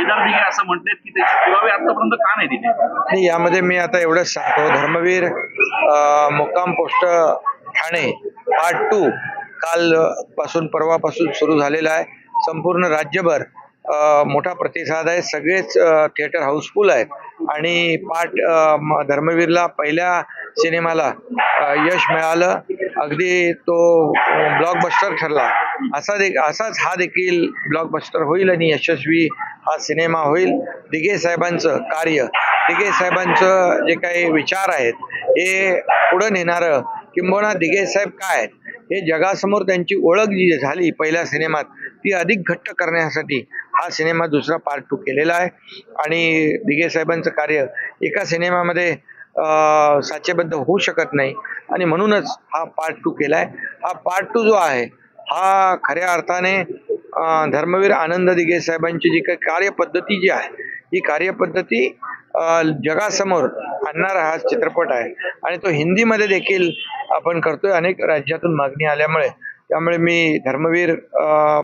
केदार दिघे असं म्हटले की त्याचे पुरावे आतापर्यंत का नाही दिले? नाही यामध्ये मी आता एवढंच सांगतो धर्मवीर मुक्काम पोस्ट ठाणे पार्ट टू काल पासून परवापासून सुरू झालेला आहे. संपूर्ण राज्यभर मोठा प्रतिसाद आहे. सगळेच थिएटर हाऊसफुल आहेत. आणि पाठ धर्मवीरला पहिल्या सिनेमाला यश मिळालं. अगदी तो ब्लॉकबस्टर ठरला. असा दे असाच हा देखील ब्लॉकबस्टर होईल आणि यशस्वी हा सिनेमा होईल. दिघे साहेबांचं कार्य दिघे साहेबांचं जे काही विचार आहेत हे पुढं नेणारं किंबहुना दिघे साहेब काय? आहेत हे जगासमोर त्यांची ओळख जी झाली पहिल्या सिनेमात ती अधिक घट्ट करण्यासाठी हा सिनेमा दुसरा पार्ट टू केलेला आहे. आणि दिघे साहेबांचं कार्य एका सिनेमामध्ये साचेबद्ध होऊ शकत नाही. आणि म्हणूनच हा पार्ट टू केला आहे हा पार्ट टू जो आहे हा खऱ्या अर्थाने धर्मवीर आनंद दिघे साहेबांची जी काही कार्यपद्धती जी आहे ही कार्यपद्धती जगासमोर आणणारा हा चित्रपट आहे. आणि तो हिंदीमध्ये देखील आपण करतोय. अनेक राज्यातून मागणी आल्यामुळे त्यामुळे मी धर्मवीर